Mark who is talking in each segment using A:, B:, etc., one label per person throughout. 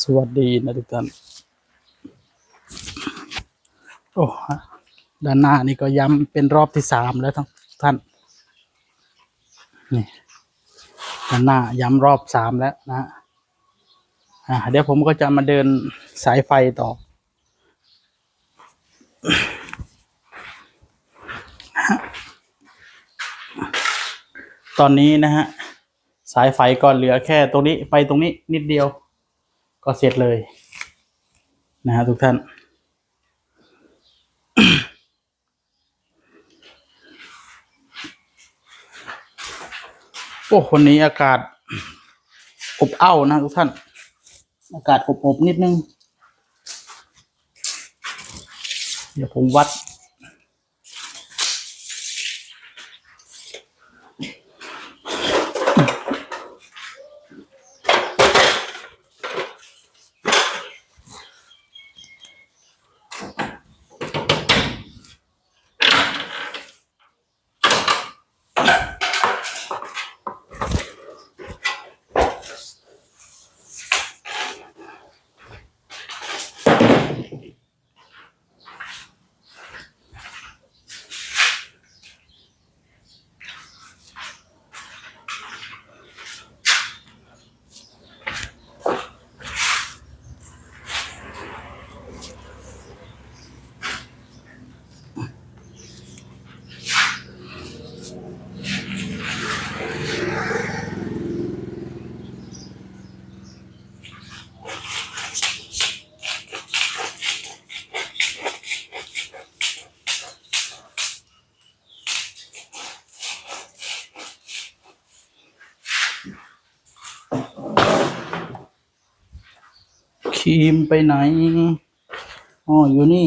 A: สวัสดีนะทุกท่าน โอ้ฮะด้านหน้านี่ก็ย้ำเป็นรอบที่สามแล้วทั้งท่าน นี่ด้านหน้าย้ำรอบสามแล้วนะฮะอ่าเดี๋ยวผมก็จะมาเดินสายไฟต่อ ตอนนี้นะฮะ สายไฟก็เหลือแค่ตรงนี้ไปตรงนี้นิดเดียว ก็เสร็จเลยนะฮะทุกท่าน โอ้คนนี้อากาศอบอ้าวนะทุกท่าน อากาศอบอบนิดนึง เดี๋ยวผมวัด ทีมไปไหน อ๋อ อยู่นี่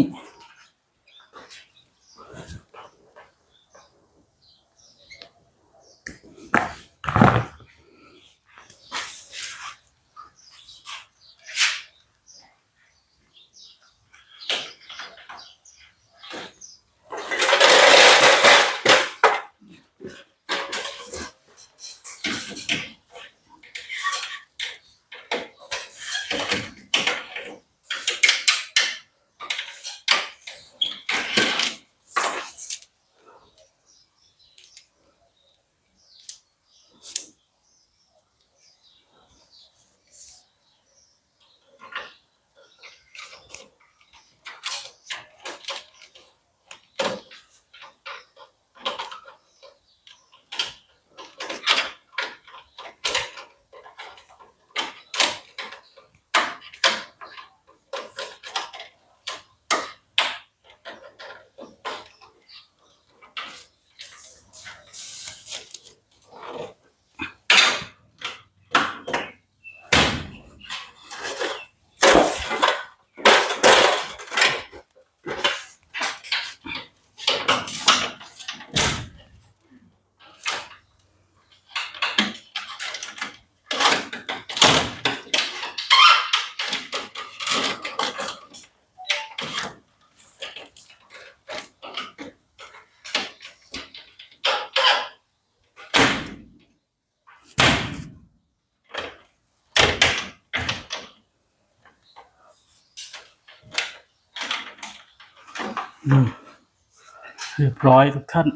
A: เรียบร้อยทุกท่าน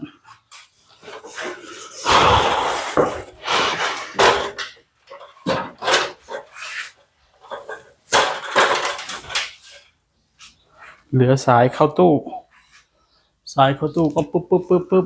A: เหลือสายเข้าตู้ สายเข้าตู้ก็ปุ๊บปุ๊บปุ๊บปุ๊บ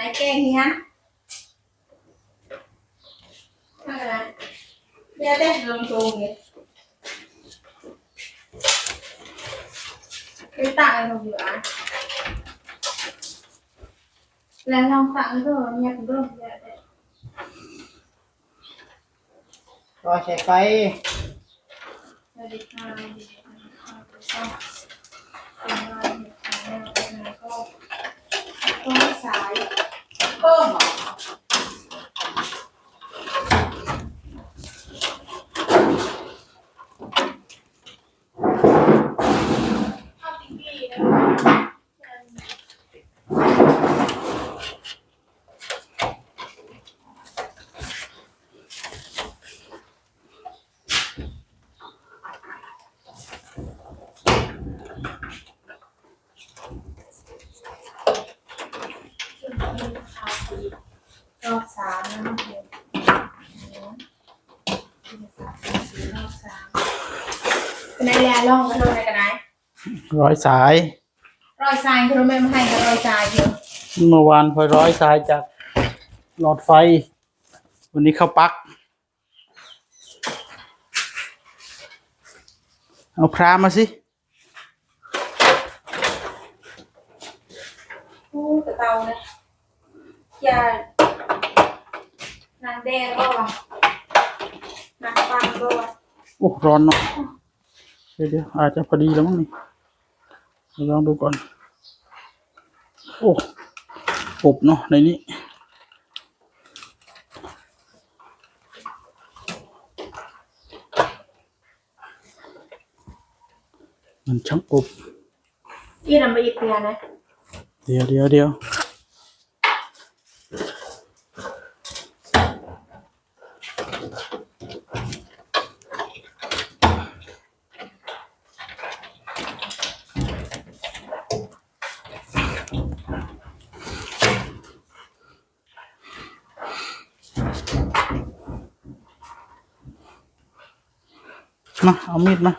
A: ตั้ง
B: ดูกันไหนแกงเฮียนตั้งอะไรเดี๋ยวได้ลงตรงนี้ cái tặng này một bữa là lòng tặng rồi nhặt rồi dạ, dạ.
C: รอใช้ไฟ
B: Rồi đi khai, đi khai, đi khai, đi khai. Đi khai, đi khai, đi khai, cô. Cô có xài. Oh my God. เป็นไงแล้วลองกันดูในกันไหน
A: ร้อยสาย
B: รอยทรายคือเราไม่มาให้กับรอยทรายอยู่
A: เมื่อวานพอร้อยสายจากหลอดไฟ วันนี้เข้าปลั๊กเอาพรามาสิ
B: อู้กระเตาเนี่ยอย่านางแดงก็ว่ะนางฟังก็ว่ะ
A: โอ้ร้อนเนาะ เดี๋ยวเดี๋ยวอาจจะพอดีแล้วมั้งนี่เดี๋ยวลองดูก่อน โอ้อบเนาะในนี้มันช่างอบ
B: อีนำไปอีกเพียนะ
A: เดี๋ยวเดี๋ยวเดี๋ยว มา เอามีดมา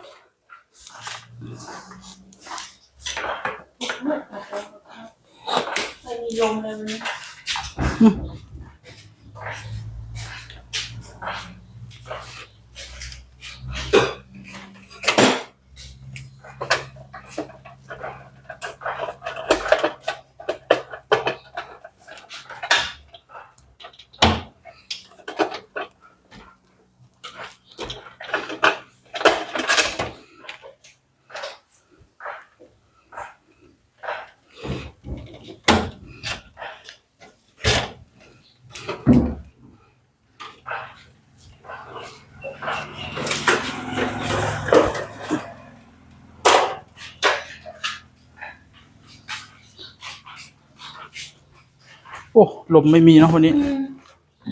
A: ลมไม่มีเนาะวันนี้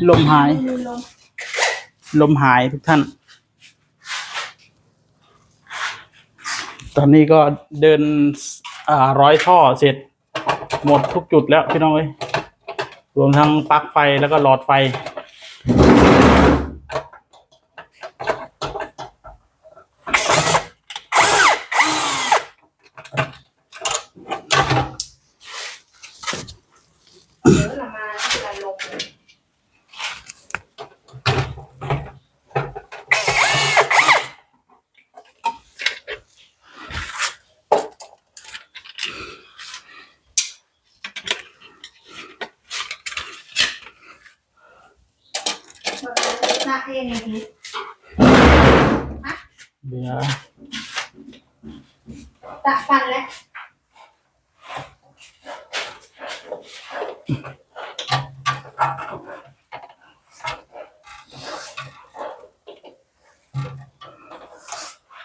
A: ลมหาย
B: ไม่มีลม
A: ลมหายทุกท่าน ตอนนี้ก็เดินอ่าร้อยท่อเสร็จ หมดทุกจุดแล้วพี่น้องเอ้ยรวมทั้งปลั๊กไฟแล้วก็หลอดไฟ
B: เดี๋ยวเรามาที่เราลงเลย หน้าเองไงพี่ฮะ
A: เดี๋ยว
B: ตะปันแล้ว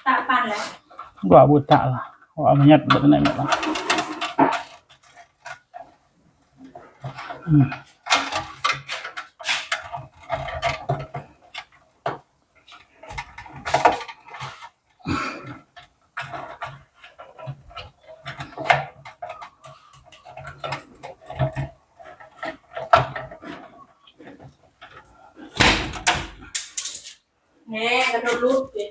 B: ตะปันแล้ว
A: ว่าบุตรละว่ามันยัดเบิดไหนหมดละ อืม
B: แม่กระโดดรูดเลย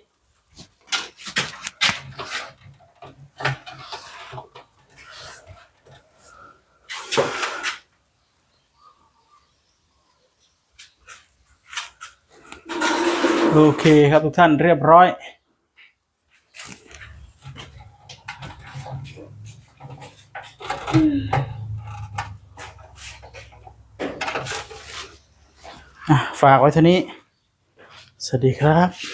A: โอเคครับทุกท่านเรียบร้อยอะฝากไว้เท่านี้ สวัสดีครับ